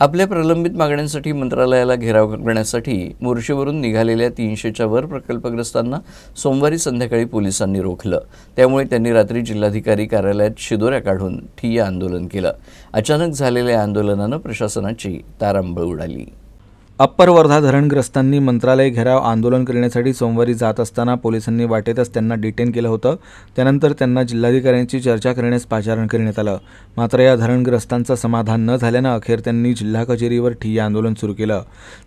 आपल्या प्रलंबित मागण्यांसाठी मंत्रालयाला घेराव करण्यासाठी मोर्शीवरून निघालेल्या तीनशेच्या वर प्रकल्पग्रस्तांना सोमवारी संध्याकाळी पोलिसांनी रोखलं. त्यामुळे त्यांनी रात्री जिल्हाधिकारी कार्यालयात शिदोऱ्या काढून ठिय्या आंदोलन केलं. अचानक झालेल्या आंदोलनानं प्रशासनाची तारांबळ उडाली. अप्पर वर्धा धरणग्रस्तांनी मंत्रालय घेराव आंदोलन करण्यासाठी सोमवारी जात असताना पोलिसांनी वाटेतच त्यांना डिटेन केलं होतं. त्यानंतर त्यांना जिल्हाधिकाऱ्यांची चर्चा करण्यास पाचारण करण्यात आलं. मात्र या धरणग्रस्तांचं समाधान न झाल्यानं अखेर त्यांनी जिल्हा कचेरीवर ठिय्या आंदोलन सुरू केलं.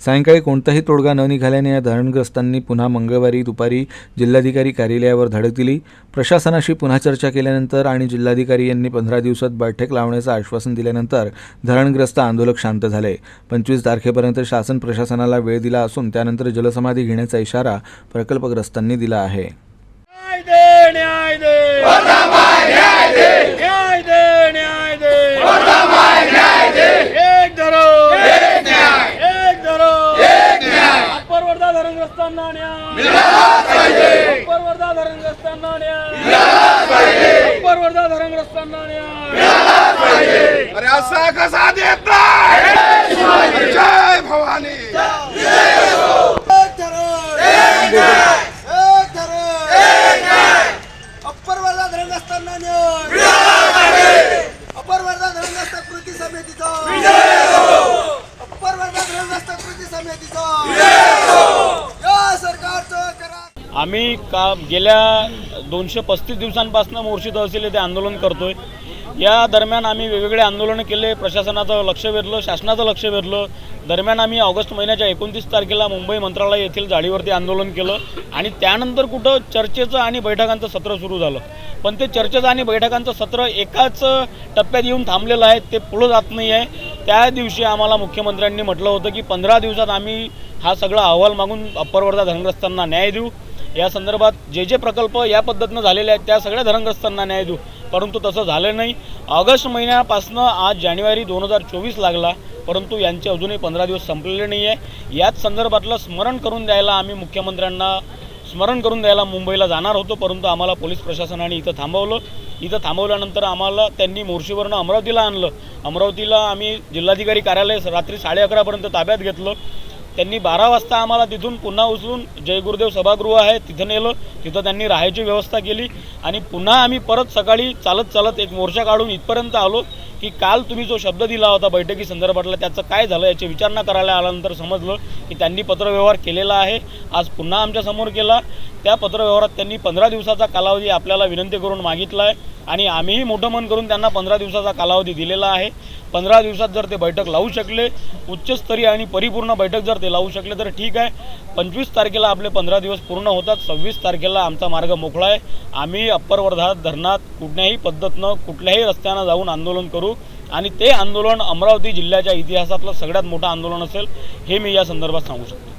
सायंकाळी कोणताही तोडगा न निघाल्याने या धरणग्रस्तांनी पुन्हा मंगळवारी दुपारी जिल्हाधिकारी कार्यालयावर धडक दिली. प्रशासनाशी पुन्हा चर्चा केल्यानंतर आणि जिल्हाधिकारी यांनी पंधरा दिवसात बैठक लावण्याचं आश्वासन दिल्यानंतर धरणग्रस्त आंदोलक शांत झाले. पंचवीस तारखेपर्यंत शासन प्रशासनाला वेळ दिला असून त्यानंतर जलसमाधी घेण्याचा इशारा प्रकल्पग्रस्तांनी दिला आहे. न्याय दे न्याय दे. न्याय दे न्याय दे. न्याय दे न्याय दे एक धरो एक न्याय एक धरो एक न्याय अप्पर वर्धा धरणग्रस्तांना न्याय. अप्पर वर्धा धरणग्रस्तांना न्याय. अप्पर वर्धा धरणग्रस्तांना न्याय. अरे असा कसा देत नाही? जय भवानी। अप्पर वर्धा न्याय। अप्पर वर्धा धरणग्रस्त कृती समितीचा। अप्पर वर्धा धरणग्रस्त कृती समितीचा। या सरकारचं करा आम्ही का गेल्या दोनशे पस्तीस दिवसांपासून मोर्शी तहसील येथे आंदोलन करतोय. या दरम्यान आम्ही वेगवेगळे आंदोलनं केले प्रशासनाचं लक्ष वेधलं शासनाचं लक्ष वेधलं. दरम्यान आम्ही ऑगस्ट महिन्याच्या एकोणतीस तारखेला मुंबई मंत्रालय येथील जाळीवरती आंदोलन केलं आणि त्यानंतर कुठं चर्चेचं आणि बैठकांचं सत्र सुरू झालं. पण ते चर्चेचं आणि बैठकांचं सत्र एकाच टप्प्यात येऊन थांबलेलं आहे ते पुढं जात नाही आहे त्या दिवशी आम्हाला मुख्यमंत्र्यांनी म्हटलं होतं की पंधरा दिवसात आम्ही हा सगळा अहवाल मागून अप्पर वर्धा धरणग्रस्तांना न्याय देऊ. या संदर्भात जे जे प्रकल्प या पद्धतीनं झालेले आहेत त्या सगळ्या धरणग्रस्तांना न्याय देऊ. परंतु तसं झालं नाही. ऑगस्ट महिन्यापासनं आज जानेवारी दोन हजार चोवीस लागला. परंतु यांचे अजूनही पंधरा दिवस संपलेले नाही आहे याच संदर्भातलं स्मरण करून द्यायला आम्ही मुख्यमंत्र्यांना स्मरण करून द्यायला मुंबईला जाणार होतो. परंतु आम्हाला पोलीस प्रशासनाने इथं थांबवलं. इथं थांबवल्यानंतर आम्हाला त्यांनी मोर्शीवरनं अमरावतीला आणलं. अमरावतीला आम्ही जिल्हाधिकारी कार्यालय रात्री साडे अकरापर्यंत ताब्यात घेतलं. त्यांनी बारा वाजता आम्हाला तिथून पुन्हा उचलून जयगुरुदेव सभागृह आहे तिथं नेलं. तिथं त्यांनी राहायची व्यवस्था केली. आणि पुन्हा आम्ही परत सकाळी चालत चालत एक मोर्चा काढून इथपर्यंत आलो. की काल तुम्ही जो शब्द दिला होता बैठकी संदर्भातला त्याचं काय झालं याची विचारणा करायला आल्यानंतर समजलं की त्यांनी पत्रव्यवहार केलेला आहे. आज पुन्हा आमच्यासमोर केला. त्या पत्रव्यवहारात त्यांनी पंधरा दिवसाचा कालावधी आपल्याला विनंती करून मागितला आहे आणि आम्हीही मोठं मन करून त्यांना पंधरा दिवसाचा कालावधी दिलेला आहे. पंधरा दिवसात जर ते बैठक लावू शकले उच्चस्तरीय आणि परिपूर्ण बैठक जर ते लावू शकले तर ठीक आहे. पंचवीस तारखेला आपले पंधरा दिवस पूर्ण होतात. सव्वीस तारखेला आमचा मार्ग मोकळा आहे. आम्ही अप्पर वर्धा धरणात कुठल्याही पद्धतीनं कुठल्याही रस्त्यानं जाऊन आंदोलन करू. आणि ते आंदोलन अमरावती जिल्ह्याच्या इतिहासातलं सगळ्यात मोठं आंदोलन असेल हे मी या संदर्भात सांगू शकतो.